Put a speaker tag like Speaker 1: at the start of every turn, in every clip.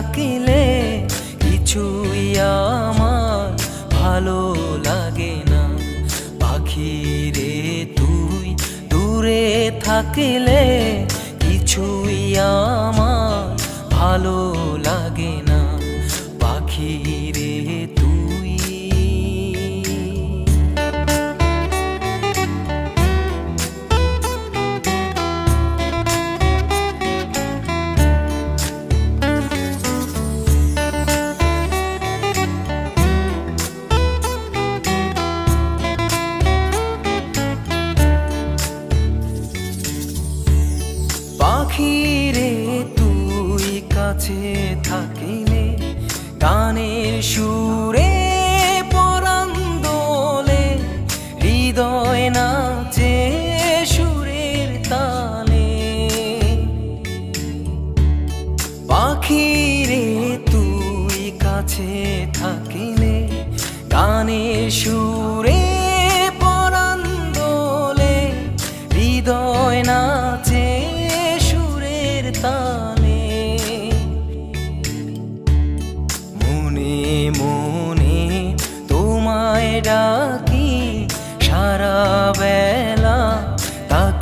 Speaker 1: থাকিলে কিছুই আমার ভালো লাগে না। পাখি রে তুই দূরে থাকিলে কিছুই আমার ভালো লাগে না। পাখি পাখি রে তুই কাছে থাকিলে, গানের সুরে পরাণ দোলে, হৃদয় নাচে সুরের তালে। পাখি রে তুই কাছে থাকিলে, গানের সুরে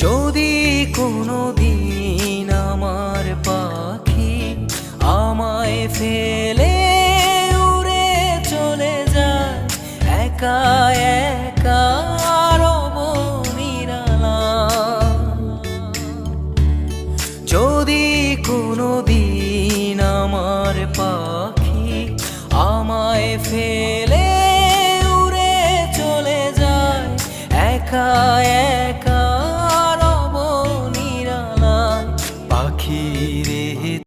Speaker 1: যদি কোনো দিন আমার পাখি আমায় ফেলে উড়ে চলে যায়, একা একা যদি কোনো দিন আমার পাখি আমায় ফেলে